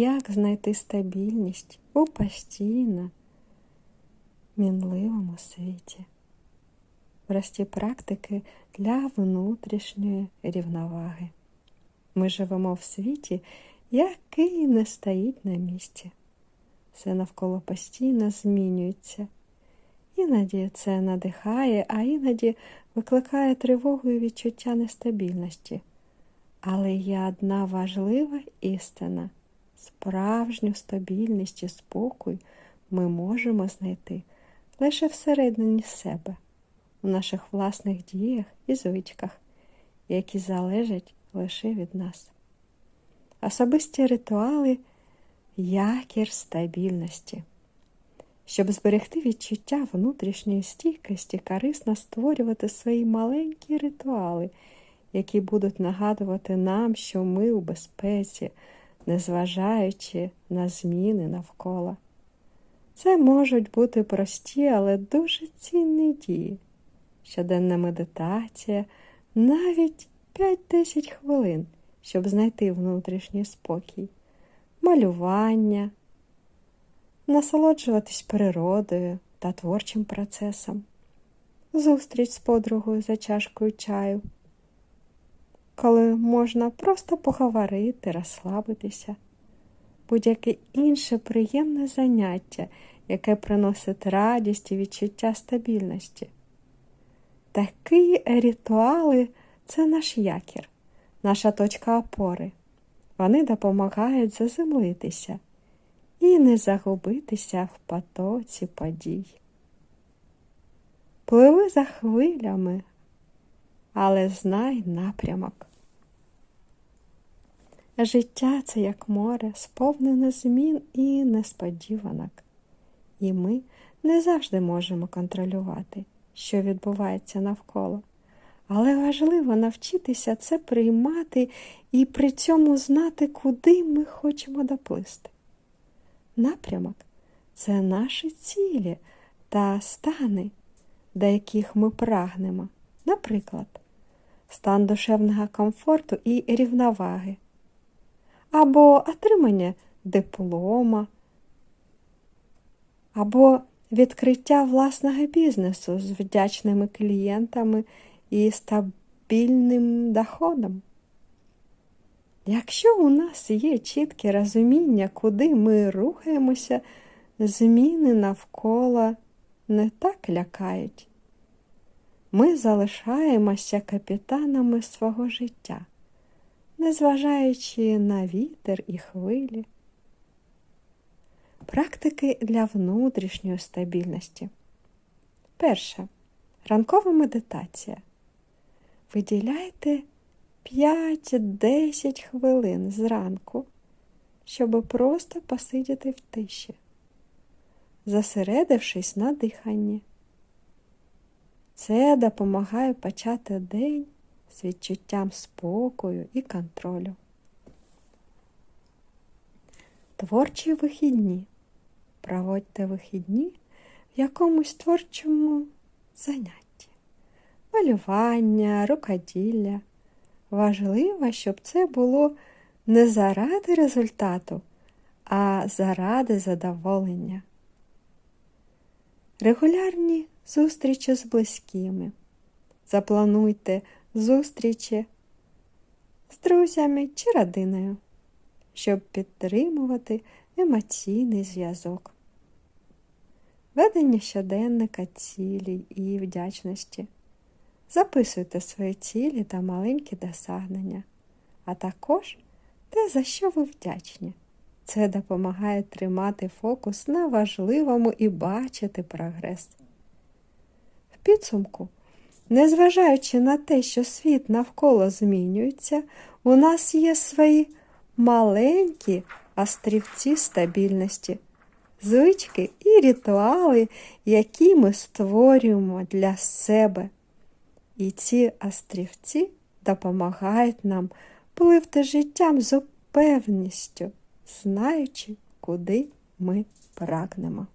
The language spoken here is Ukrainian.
як знайти стабільність у постійно мінливому світі. Прості практики для внутрішньої рівноваги. Ми живемо в світі, який не стоїть на місці. Все навколо постійно змінюється. Іноді це надихає, а іноді викликає тривогу і відчуття нестабільності. Але є одна важлива істина справжню стабільність і спокій ми можемо знайти лише всередині себе, у наших власних діях і звичках, які залежать лише від нас. Особисті ритуали якір стабільності. Щоб зберегти відчуття внутрішньої стійкості, корисно створювати свої маленькі ритуали, які будуть нагадувати нам, що ми у безпеці, незважаючи на зміни навколо. Це можуть бути прості, але дуже цінні дії. Щоденна медитація, навіть 5-10 хвилин, щоб знайти внутрішній спокій, малювання, насолоджуватись природою та творчим процесом, зустріч з подругою за чашкою чаю, коли можна просто поговорити, розслабитися, будь-яке інше приємне заняття, яке приносить радість і відчуття стабільності. Такі ритуали це наш якір, наша точка опори. Вони допомагають заземлитися і не загубитися в потоці подій. Пливи за хвилями, але знай напрямок. Життя це як море, сповнене змін і несподіванок, і ми не завжди можемо контролювати, що відбувається навколо. Але важливо навчитися це приймати і при цьому знати, куди ми хочемо доплисти. Напрямок це наші цілі та стани, до яких ми прагнемо, наприклад, стан душевного комфорту і рівноваги, або отримання диплома, або відкриття власного бізнесу з вдячними клієнтами і стабільним доходом. Якщо у нас є чітке розуміння, куди ми рухаємося, зміни навколо не так лякають. Ми залишаємося капітанами свого життя, незважаючи на вітер і хвилі. Практики для внутрішньої стабільності. Перше. Ранкова медитація. Виділяйте 5-10 хвилин зранку, щоб просто посидіти в тиші, зосередившись на диханні. Це допомагає почати день з відчуттям спокою і контролю. Творчі вихідні. Проводьте вихідні в якомусь творчому занятті, малювання, рукоділля. Важливо, щоб це було не заради результату, а заради задоволення. Регулярні зустрічі з близькими. Заплануйте зустрічі з друзями чи родиною, щоб підтримувати емоційний зв'язок. Ведення щоденника цілі і вдячності. Записуйте свої цілі та маленькі досягнення, а також те, за що ви вдячні. Це допомагає тримати фокус на важливому і бачити прогрес. Підсумку, незважаючи на те, що світ навколо змінюється, у нас є свої маленькі острівці стабільності, звички і ритуали, які ми створюємо для себе. І ці острівці допомагають нам пливти життям з упевністю, знаючи, куди ми прагнемо.